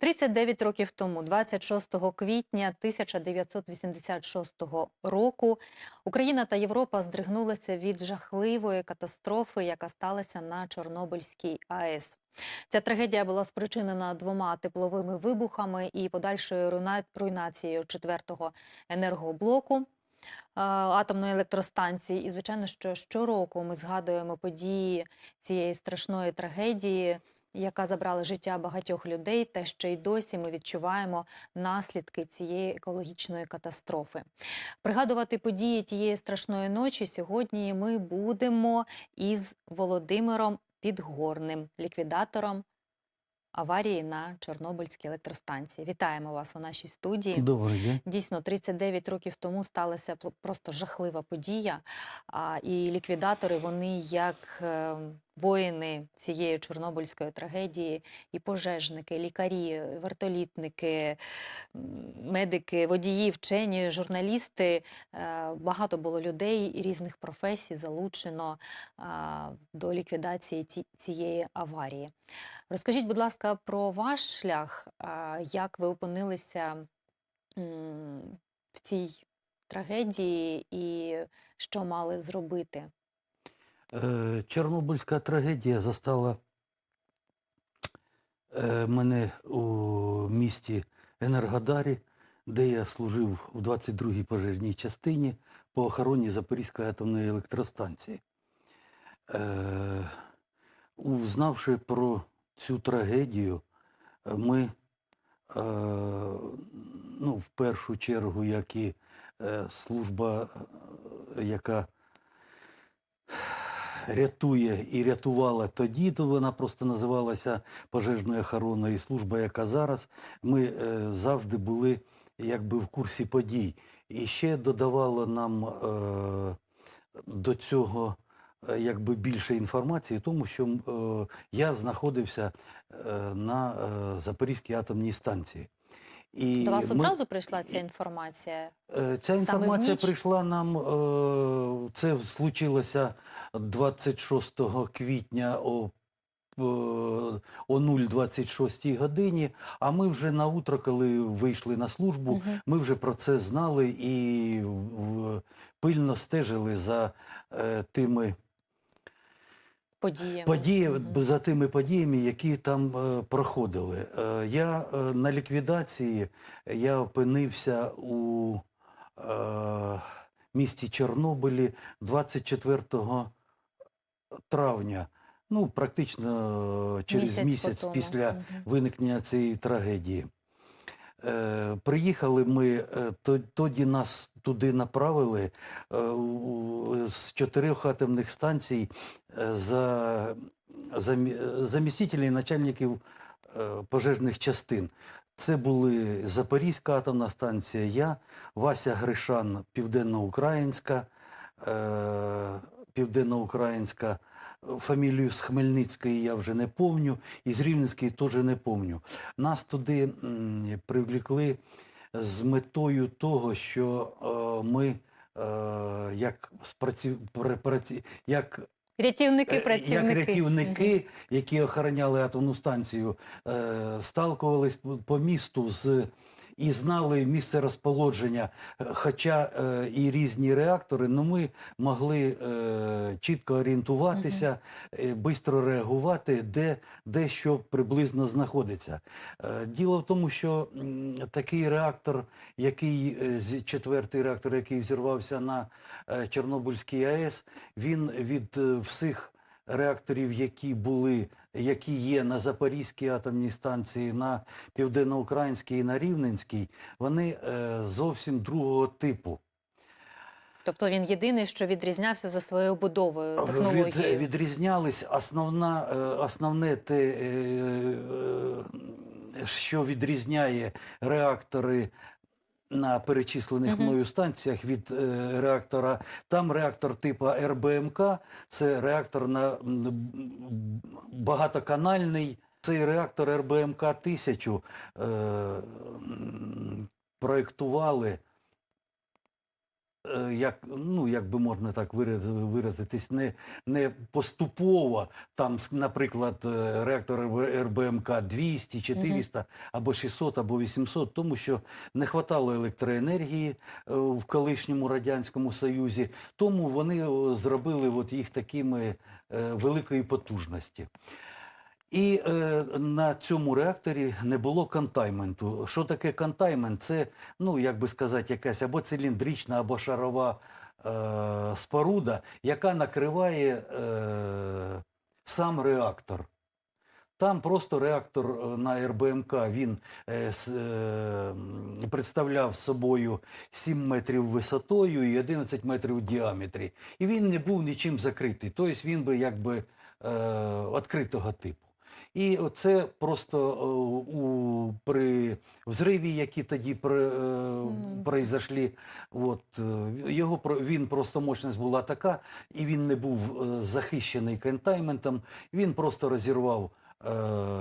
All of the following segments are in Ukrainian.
39 років тому, 26 квітня 1986 року, Україна та Європа здригнулися від жахливої катастрофи, яка сталася на Чорнобильській АЕС. Ця трагедія була спричинена двома тепловими вибухами і подальшою руйна- руйнацією четвертого енергоблоку атомної електростанції. І звичайно, що щороку ми згадуємо події цієї страшної трагедії, яка забрала життя багатьох людей, та ще й досі ми відчуваємо наслідки цієї екологічної катастрофи. Пригадувати події тієї страшної ночі сьогодні ми будемо із Володимиром Підгорним, ліквідатором аварії на Чорнобильській електростанції. Вітаємо вас у нашій студії. Добрий день. Дійсно, 39 років тому сталася просто жахлива подія. І ліквідатори, вони як е, воїни цієї чорнобильської трагедії, і пожежники, лікарі, вертолітники, медики, водії, вчені, журналісти. Е, Багато було людей різних професій залучено до ліквідації цієї аварії. Розкажіть, будь ласка, про ваш шлях, як ви опинилися в цій трагедії і що мали зробити? Е, Чорнобильська трагедія застала е, мене у місті Енергодарі, де я служив у 22-й пожежній частині по охороні Запорізької атомної електростанції. Е, Узнавши про цю трагедію, ми, ну, в першу чергу, як і служба, яка рятує і рятувала тоді, то вона просто називалася пожежною охороною служба, яка зараз. Ми е, завжди були якби в курсі подій. І ще додавало нам е, до цього е, якби більше інформації, тому що е, я знаходився е, на е, Запорізькій атомній станції. І До вас ми- одразу прийшла ця інформація? Е, Ця інформація прийшла нам. е, Це случилося 26 квітня о, е, о 0,26 годині. А ми вже на утро, коли вийшли на службу, ми вже про це знали і пильно стежили за тими Подіями. події, за тими подіями, які там е, проходили. Е, я е, на ліквідації я опинився у е, місті Чорнобилі 24 травня. Ну, практично е, через Місяць місяць, після Мгм. виникнення цієї трагедії. Е, приїхали ми, е, тоді нас туди направили е, з чотирьох атомних станцій е, за, замі- замістителі начальників е, пожежних частин. Це були Запорізька атомна станція, я, Вася Гришан, Південноукраїнська, е, Південноукраїнська, фамілію з Хмельницької я вже не помню, і з Рівненської теж не помню. Нас туди м, привлекли з метою того, що е, ми е, як, спраці, пра- праці- як Рятівники, Е, працівники. Як рятівники, які охороняли атомну станцію, е, сталкувались по місту з і знали місце розположення, Е, хоча е, і різні реактори, ну ми могли е, чітко орієнтуватися, швидко реагувати, де, де що приблизно знаходиться. Е, Діло в тому, що м, такий реактор, який е, четвертий реактор, який взірвався на е, Чорнобильській АЕС, він від е, всіх реакторів, які були, які є на Запорізькій атомній станції, на Південноукраїнській і на Рівненській, вони е, зовсім другого типу. Тобто він єдиний, що відрізнявся за своєю будовою, Від, відрізнялись основна, е, основне те, е, що відрізняє реактори на перечислених угу. мною станціях від е, реактора. Там реактор типу РБМК, це реактор на багатоканальний. Цей реактор РБМК 1000 е, проєктували як, ну, як би можна так вираз- виразитись, не, не поступово, там, наприклад, е, реактор РБ- РБМК 200, 400, або 600, або 800, тому що не хватало електроенергії е, в колишньому Радянському Союзі, тому вони зробили от їх такими е, великої потужності. І е, на цьому реакторі не було контайменту. Що таке контаймент? Це, ну як би сказати, якась або циліндрична, або шарова е, споруда, яка накриває е, сам реактор. Там просто реактор е, на РБМК він е, е, представляв собою 7 метрів висотою і 11 метрів у діаметрі. І він не був нічим закритий. Тобто він би якби е, відкритого типу. І це просто е, у, при взриві, які тоді при, е, произошли, от, е, його, він просто мощність була така, і він не був захищений контайментом, він просто розірвав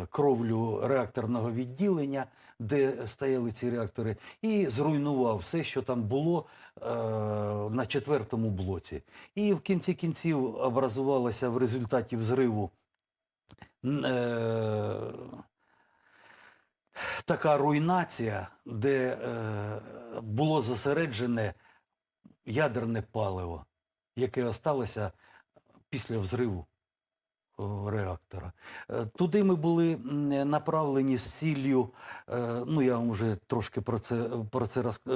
кровлю реакторного відділення, де стояли ці реактори, і зруйнував все, що там було е, на четвертому блоці. І в кінці кінців образувалося в результаті взриву е, така руйнація, де е, було зосереджене ядерне паливо, яке осталося після взриву реактора. Е, Туди ми були направлені з ціллю, е, ну я вам вже трошки про це, про це роз, е,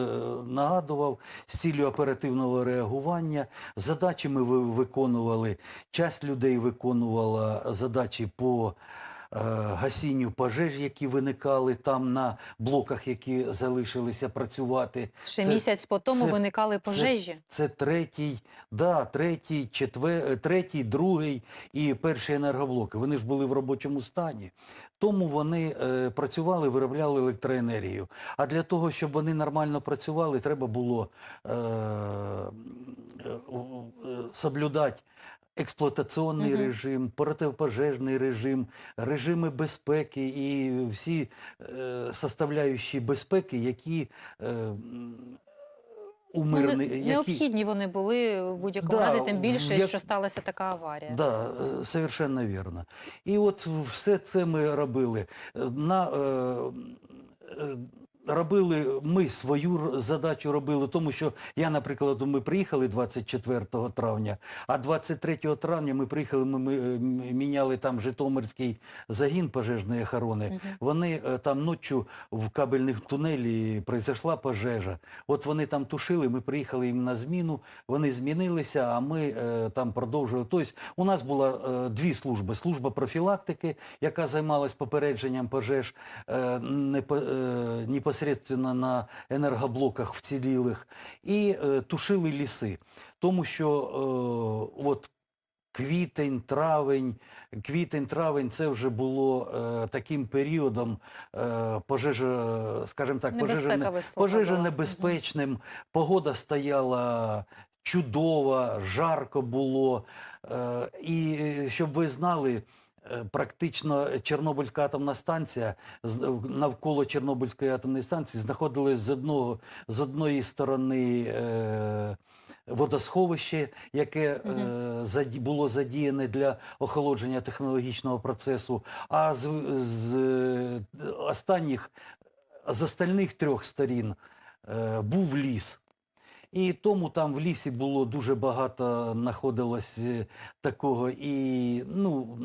нагадував, з ціллю оперативного реагування. Задачі ми виконували, часть людей виконувала задачі по е, гасінню пожеж, які виникали там на блоках, які залишилися працювати. Ще Це- місяць по тому це- виникали пожежі. Це третій, да, третій, четвер, третій, другий і перший енергоблоки. Вони ж були в робочому стані. Тому вони е, працювали, виробляли електроенергію. А для того, щоб вони нормально працювали, треба було е, е, е, соблюдати експлуатаційний Мгм. режим, протипожежний режим, режими безпеки і всі е, составляючі безпеки, які е, у Ну, мирний, які, Необхідні вони були в будь-якому Да, разі, тим більше, як- що сталася така аварія. Да, е, совершенно вірно. І от все це ми робили. Е, На, е, е, робили ми свою задачу робили, тому що я, наприклад, ми приїхали 24 травня, а 23 травня ми приїхали, ми, ми міняли там Житомирський загін пожежної охорони. Мгм. Вони е, там ночі в кабельних тунелі произошла пожежа. От вони там тушили, ми приїхали їм на зміну, вони змінилися, а ми е, там продовжували. Тобто у нас була е, дві служби: служба профілактики, яка займалась попередженням пожеж е, непо- е, непосередньо на енергоблоках вцілілих, і е, тушили ліси. Тому що е, от Квітень, травень, квітень, травень це вже було е, таким періодом е, пожежа, скажімо так, пожежа, пожежа небезпечним, погода стояла чудова, жарко було. Е, і е, щоб ви знали, практично Чорнобильська атомна станція навколо Чорнобильської атомної станції знаходилась з одного з одної сторони. Е, Водосховище, яке е, було задіяне для охолодження технологічного процесу, а з, з е, останніх з остальних трьох сторін е, був ліс. І тому там в лісі було дуже багато знаходилось е, такого. І ну,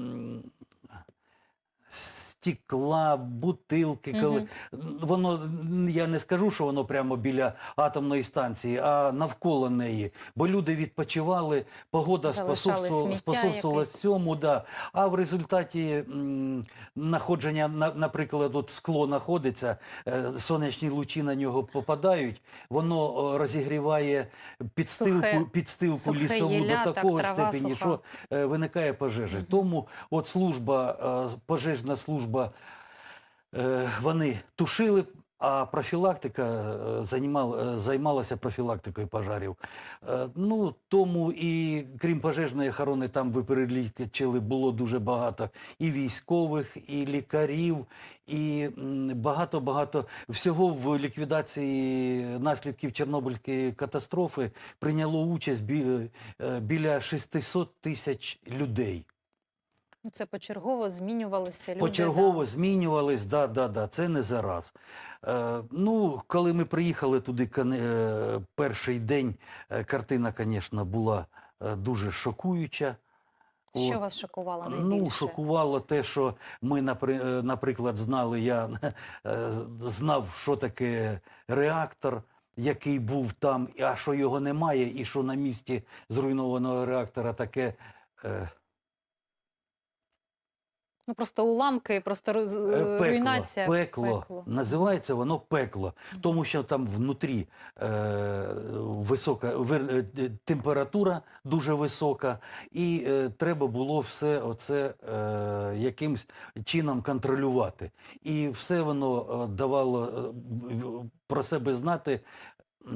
стекла, бутилки. Коли... Воно, я не скажу, що воно прямо біля атомної станції, а навколо неї. Бо люди відпочивали, погода способствувала, способствувала цьому. Да. А в результаті м, знаходження, на- наприклад, от скло знаходиться, е, сонячні лучі на нього попадають, воно розігріває підстилку, Сухе- підстилку сухе лісову гілля, до такого трава степені, суха. що е, виникає пожежа. Тому от служба, е, пожежна служба, е, вони тушили А профілактика е, е, займалася профілактикою пожарів. Ну, тому і крім пожежної охорони, там ви перелічили, було дуже багато і військових, і лікарів, і багато-багато всього в ліквідації наслідків Чорнобильської катастрофи прийняло участь біля 600 тисяч людей. Ну, Це почергово змінювалися люди. Почергово да. змінювались, да, да, да, це не зараз. Е, ну, коли ми приїхали туди, е, перший день, е, картина, звісно, була е, дуже шокуюча. Що От. вас шокувало найбільше? Ну, шокувало те, що ми, е, наприклад, знали, я е, знав, що таке реактор, який був там, а що його немає, і що на місці зруйнованого реактора таке. е, Ну просто уламки, просто роз... Е, Пекло, руйнація. пекло, Називається воно пекло, тому що там внутрі е, висока вир- е, температура дуже висока, і е, треба було все оце е, якимсь чином контролювати. І все воно е, давало е, про себе знати е,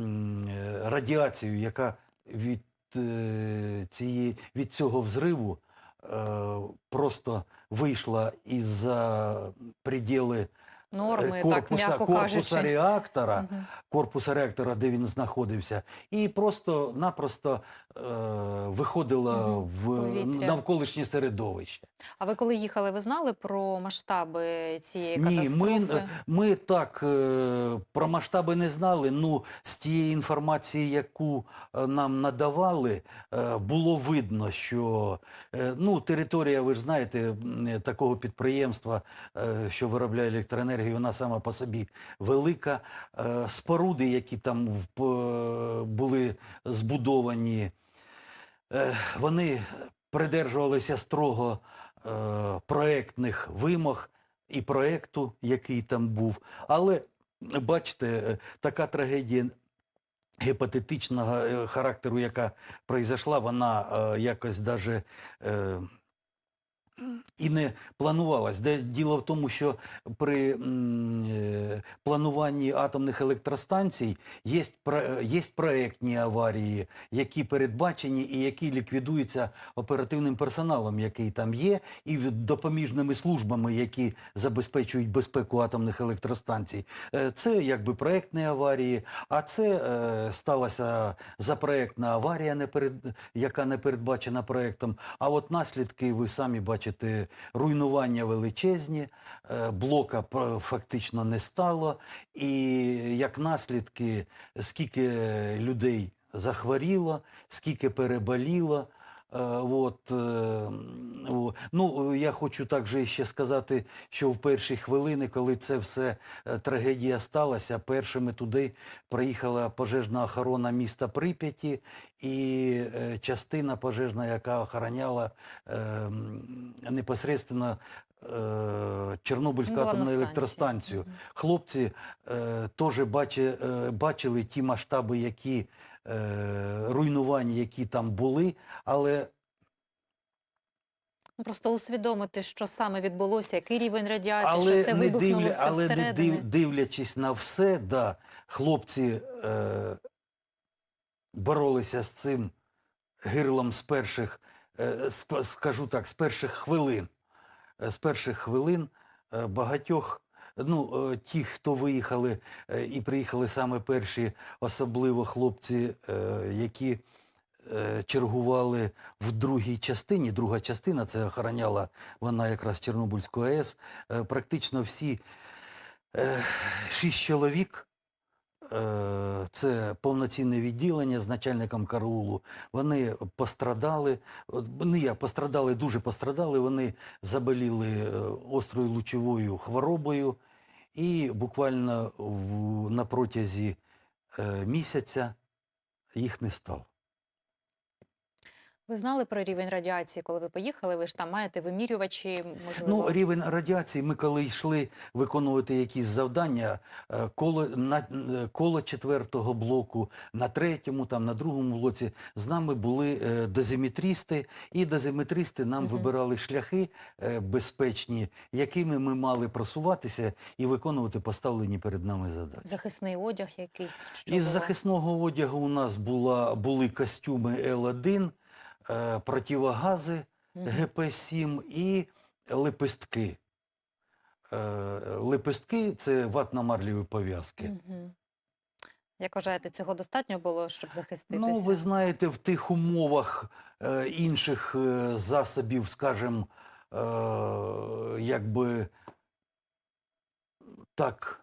радіацію, яка від, е, цієї, від цього взриву е, просто вийшла із-за приділи Норми, е, так корпуса, м'яко корпуса кажучи. реактора, Мгм. корпуса реактора, де він знаходився, і просто-напросто е, виходила Мгм. в Повітря. навколишнє середовище. А ви коли їхали, ви знали про масштаби цієї Ні, ми, катастрофи? ми так е, про масштаби не знали. Ну, з тієї інформації, яку е, нам надавали, е, було видно, що е, ну, територія, ви ж знаєте, е, такого підприємства, е, що виробляє електроенергію, вона сама по собі велика. Е, Споруди, які там були збудовані, е, вони придержувалися строго е, проектних вимог і проекту, який там був. Але бачите, така трагедія гепатетичного характеру, яка произошла, вона е, якось даже. Е, і не планувалась. Де діло в тому, що при е, плануванні атомних електростанцій є, є проектні аварії, які передбачені і які ліквідуються оперативним персоналом, який там є, і допоміжними службами, які забезпечують безпеку атомних електростанцій. Е, Це якби проектні аварії, а це е, сталася запроектна аварія, не перед, яка не передбачена проектом. А от наслідки ви самі бачите, руйнування величезні, е, блока фактично не стало. І як наслідки, скільки людей захворіло, скільки переболіло. Е, От, е, м, о, ну, я хочу також ще сказати, що в перші хвилини, коли це все е, трагедія сталася, першими туди приїхала пожежна охорона міста Прип'яті і е, частина пожежна, яка охороняла е, м, непосредственно е, Чорнобильську Ну, атомну електростанцію. Хлопці теж бачили ті масштаби, які е, руйнування, які там були, але Ну, Просто усвідомити, що саме відбулося, який рівень радіації, але що це не, дивля, але не див, дивлячись на все, да, хлопці е, боролися з цим гирлом з перших, е, скажу так, з перших хвилин. Е, З перших хвилин е, багатьох, ну, е, ті, хто виїхали е, і приїхали саме перші, особливо хлопці, е, які чергували в другій частині. Друга частина це охороняла вона якраз Чорнобильську АЕС. Практично всі шість чоловік. Е, Це повноцінне відділення з начальником караулу. Вони пострадали. Не я пострадали, дуже пострадали. Вони заболіли е, острою лучовою хворобою, і буквально на протязі е, місяця їх не стало. Ви знали про рівень радіації, коли ви поїхали? Ви ж там маєте вимірювачі, можливо. Ну, рівень радіації, ми коли йшли виконувати якісь завдання, е, коло, на, е, коло четвертого блоку, на третьому, там, на другому блоці, з нами були е, дозиметристи, і дозиметристи нам Мгм. вибирали шляхи безпечні, якими ми мали просуватися і виконувати поставлені перед нами задачі. Захисний одяг якийсь. Що Із було? захисного одягу у нас була, були костюми Л1, е, противогази ГП-7 і лепестки. Е, лепестки це ватно-марліві пов'язки. Як вважаєте, цього достатньо було, щоб захиститися? Ну, ви знаєте, в тих умовах е, інших е, засобів, скажімо, е, якби так,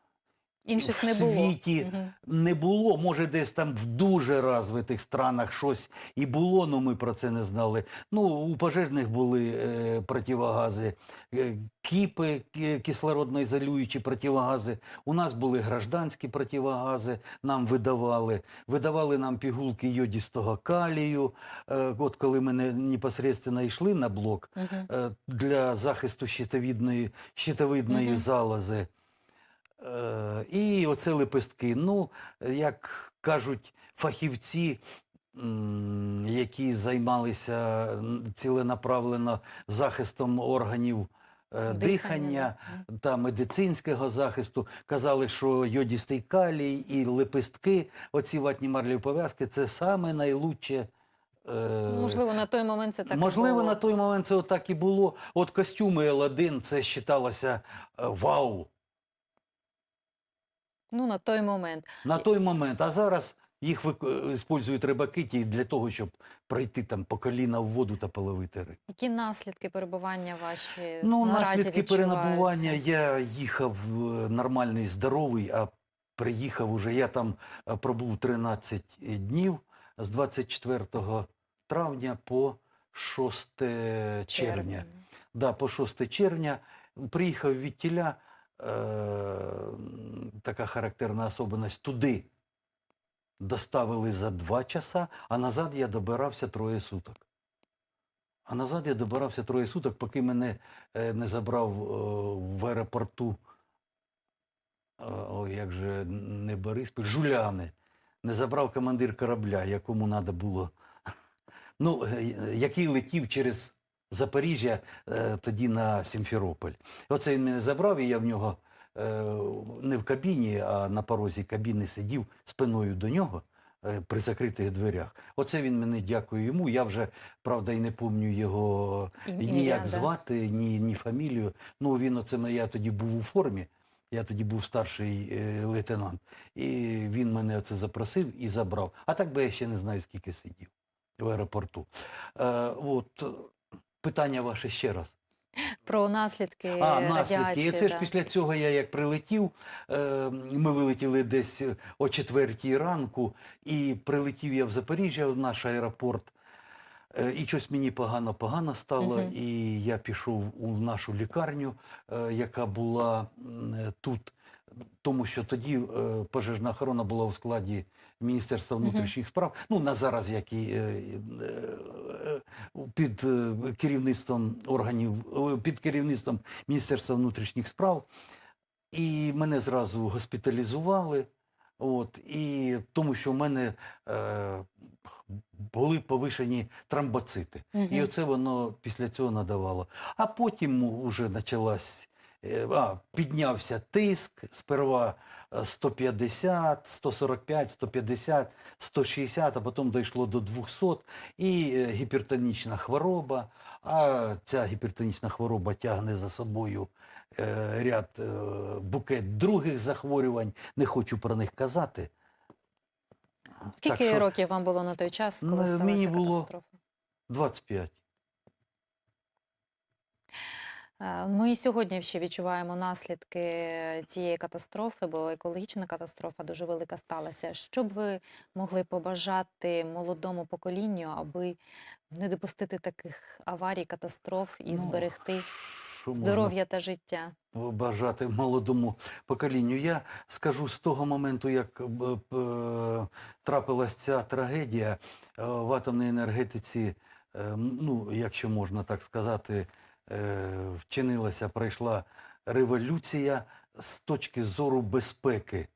Інших в не було. світі Мгм. не було. Може, десь там в дуже розвитих странах щось і було, але ми про це не знали. Ну, у пожежних були е, противогази, е, кіпи, ки- кислородно-ізолюючі противогази. У нас були гражданські противогази, нам видавали. Видавали нам пігулки йодістого калію. Е, от коли ми не, непосередньо йшли на блок, Мгм. е, для захисту щитовідної, щитовидної Мгм. залози. Е, І оце лепестки. Ну, як кажуть фахівці, які займалися ціленаправлено захистом органів е, дихання да. Та медицинського захисту, казали, що йодістий калій і лепестки, оці ватні марлеві пов'язки, це саме найлучше. е, Можливо, на той момент це так і Можливо, було. на той момент це отак і було. От костюми Л1 це вважалося вау Ну, на той момент. на той момент. А зараз їх використовують рибаки ті для того, щоб пройти там по коліна в воду та половити рибу. Які наслідки перебування ваші Ну, наразі наслідки перенабування. Я їхав е, нормальний, здоровий, а приїхав уже. Я там е, пробув 13 днів з 24 травня по 6 червня. Да, по 6 червня приїхав від тіля, е, така характерна особливість, туди доставили за два часа, а назад я добирався троє суток. А назад я добирався троє суток, поки мене е, не забрав е, в аеропорту, е, ой, як же не Бориспіль, Жуляни. Не забрав командир корабля, якому треба було, ну, е, який летів через Запоріжжя е, тоді на Сімферополь. Оце він мене забрав, і я в нього е, не в кабіні, а на порозі кабіни сидів спиною до нього е, при закритих дверях. Оце він мене дякую йому. Я вже, правда, і не пам'ятаю його ніяк звати, ні, ні фамілію. Ну, він оце я тоді був у формі. Я тоді був старший е, лейтенант. І він мене оце запросив і забрав. А так би я ще не знаю, скільки сидів в аеропорту. Е, от, питання ваше ще раз. Про наслідки А, наслідки. І це ж після цього я як прилетів, е, ми вилетіли десь о четвертій ранку, і прилетів я в Запоріжжя, в наш аеропорт. Е, І щось мені погано-погано стало, Мгм. і я пішов у нашу лікарню, е, яка була е, тут, тому що тоді е, пожежна охорона була у складі Міністерства внутрішніх справ. Ну, на зараз, як і е, е, е, під е, керівництвом органів, е, під керівництвом Міністерства внутрішніх справ. І мене зразу госпіталізували. От, і тому що в мене е, були повишені тромбоцити. І оце воно після цього надавало. А потім вже почалась, е, а, піднявся тиск, сперва 150, 145, 150, 160, а потім дійшло до 200. І е, гіпертонічна хвороба. А ця гіпертонічна хвороба тягне за собою е, ряд е, букет других захворювань. Не хочу про них казати. Скільки Так що років вам було на той час, коли сталася мені було- катастрофа? 25. Е, Ми і сьогодні ще відчуваємо наслідки цієї катастрофи, бо екологічна катастрофа дуже велика сталася. Що б ви могли побажати молодому поколінню, аби не допустити таких аварій, катастроф і Ну, зберегти здоров'я та життя? бажати молодому поколінню. Я скажу з того моменту, як е, е, ця трагедія е, в атомній енергетиці. е, ну, якщо можна так сказати, е, вчинилася, пройшла революція з точки зору безпеки.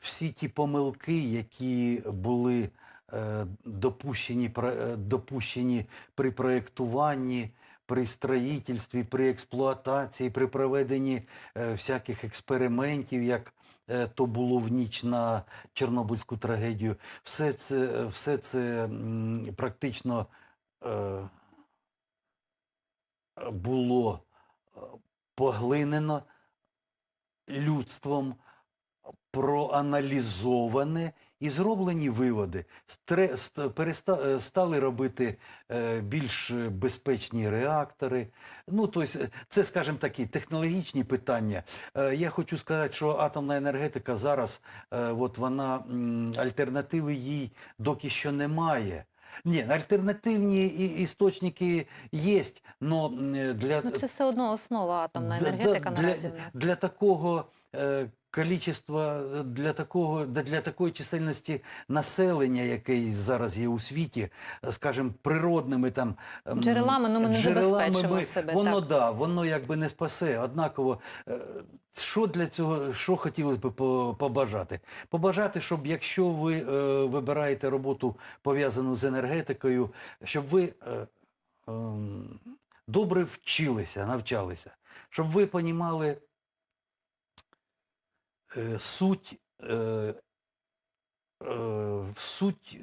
Всі ті помилки, які були е, допущені, е, допущені при проєктуванні, при строїтельстві, при експлуатації, при проведенні е, всяких експериментів, як е, то було в ніч на Чорнобильську трагедію, все це, все це практично е, було е, поглинено людством, проаналізоване і зроблені виводи. Ст- е, робити е, більш безпечні реактори. Ну, тобто, це, скажімо такі, технологічні питання. Я хочу сказати, що атомна енергетика зараз, от вона, альтернативи їй доки що немає. Ні, альтернативні і- істочники є, але для, Ну, це все одно основа атомна енергетика для, наразі Для. Для такого е, количества, е, для такого, для такої чисельності населення, яке зараз є у світі, е, скажімо, природними там ем, Джерелами, ну, ми не забезпечимо ми- себе, Воно так. да, воно якби не спасе. Однаково, е, що для цього, що хотілося б побажати? Побажати, щоб якщо ви е, вибираєте роботу пов'язану з енергетикою, щоб ви е, ем, добре вчилися, навчалися, щоб ви понімали е, суть, е, е, суть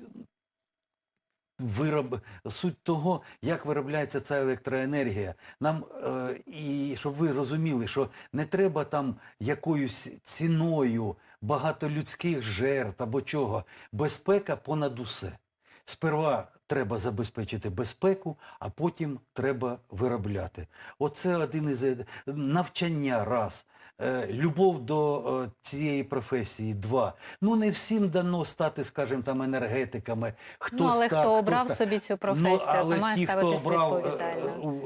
вироб, суть того, як виробляється ця електроенергія. Нам е, і щоб ви розуміли, що не треба там якоюсь ціною багато людських жертв або чого. Безпека понад усе. Сперва треба забезпечити безпеку, а потім треба виробляти. Оце один із е, навчання раз, е, любов до е, цієї професії два. Ну не всім дано стати, скажімо, там енергетиками. Хтось ну, але так, хто обрав так. собі цю професію, Ну, але то має ті, хто обрав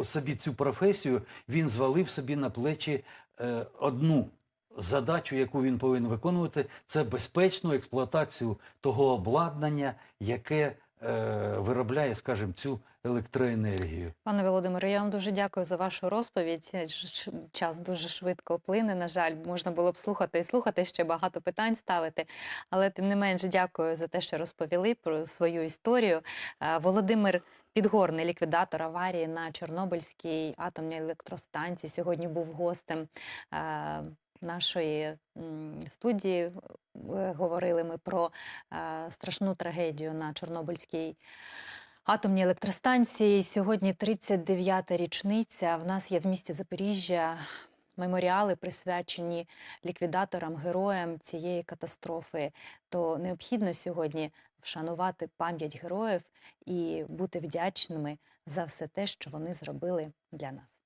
собі цю професію, він звалив собі на плечі одну задачу, яку він повинен виконувати, це безпечну експлуатацію того обладнання, яке виробляє, скажімо, цю електроенергію. Пане Володимире, я вам дуже дякую за вашу розповідь. Е, Час дуже швидко плине. На жаль, можна було б слухати і слухати ще багато питань ставити. Але тим не менш, дякую за те, що розповіли про свою історію. Е, Володимир Підгорний, ліквідатор аварії на Чорнобильській атомній електростанції, сьогодні був гостем е, нашої студії. Е, Говорили ми про е, страшну трагедію на Чорнобильській атомній електростанції. Сьогодні 39-та річниця. В нас є в місті Запоріжжя меморіали, присвячені ліквідаторам, героям цієї катастрофи. То необхідно сьогодні вшанувати пам'ять героїв і бути вдячними за все те, що вони зробили для нас.